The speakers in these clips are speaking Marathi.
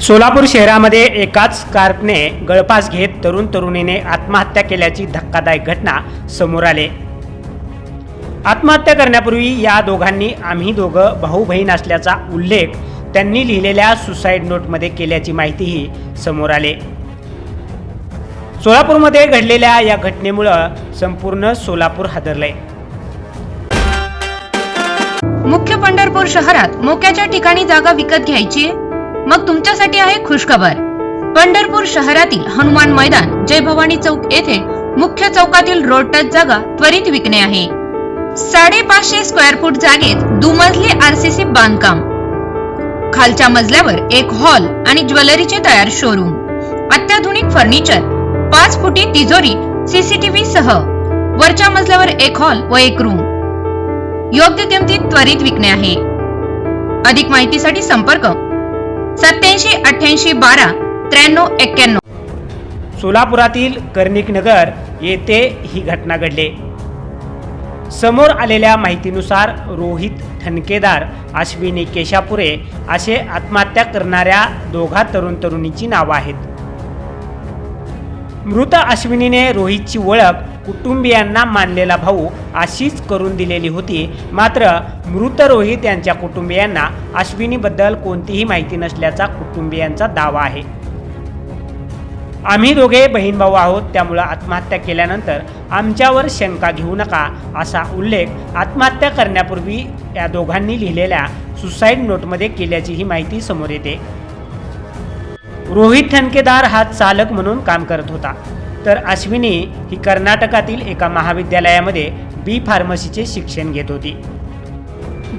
सोलापूर शहरामध्ये एकाच कारने गळफास घेत तरुण तरुणीने आत्महत्या केल्याची धक्कादायक घटना समोर आले. आत्महत्या करण्यापूर्वी या दोघांनी आम्ही दोघं भाऊ बहीण असल्याचा उल्लेख त्यांनी लिहिलेल्या सुसाईड नोटमध्ये केल्याची माहितीही समोर आले. सोलापूरमध्ये घडलेल्या या घटनेमुळं संपूर्ण सोलापूर हादरलंय. मुख्य पंढरपूर शहरात मोक्याच्या ठिकाणी जागा विकत घ्यायची? मग तुमच्यासाठी आहे खुशखबर. पंढरपूर शहरातील हनुमान मैदान जय भवानी चौक येथे मुख्य चौकातील रोड टच जागा त्वरित विकणे आहे. साडेपाचशे स्क्वेअर फूट जागेत दुमजली आरसीसी बांधकाम. खालच्या मजल्यावर एक हॉल आणि ज्वेलरीचे तयार शोरूम अत्याधुनिक फर्निचर पाच फुटी तिजोरी सीसीटीव्ही सह. वरच्या मजल्यावर एक हॉल व एक रूम योग्य किमतीत त्वरित विकणे आहे. अधिक माहितीसाठी संपर्क सत्याऐंशी अठ्ठ्याऐंशी बारा त्र्याण्णव एक्क्याण्णव. सोलापुरातील कर्णिकनगर येथे ही घटना घडली. समोर आलेल्या माहितीनुसार रोहित ठणकेदार अश्विनी केशापुरे असे आत्महत्या करणाऱ्या दोघा तरुण तरुणीची नावं आहेत. मृत अश्विनीने रोहितची ओळख कुटुंबियांना मानलेला भाऊ अशीच करून दिलेली होती. मात्र मृत रोहित यांच्या कुटुंबियांना अश्विनीबद्दल कोणतीही माहिती नसल्याचा कुटुंबियांचा दावा आहे. आम्ही दोघे बहीण भाऊ आहोत त्यामुळं आत्महत्या केल्यानंतर आमच्यावर शंका घेऊ नका असा उल्लेख आत्महत्या करण्यापूर्वी या दोघांनी लिहिलेल्या सुसाईड नोटमध्ये केल्याची ही माहिती समोर येते. रोहित ठणकेदार हा चालक म्हणून काम करत होता. तर अश्विनी ही कर्नाटकातील एका महाविद्यालयामध्ये बी फार्मसीचे शिक्षण घेत होती.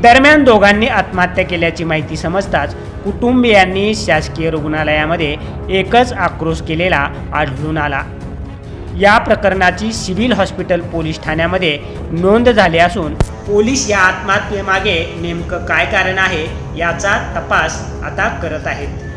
दरम्यान दोघांनी आत्महत्या केल्याची माहिती समजताच कुटुंबियांनी शासकीय रुग्णालयामध्ये एकच आक्रोश केलेला आढळून आला. या प्रकरणाची सिव्हिल हॉस्पिटल पोलीस ठाण्यामध्ये नोंद झाली असून पोलीस या आत्महत्येमागे नेमकं काय कारण आहे याचा तपास आता करत आहेत.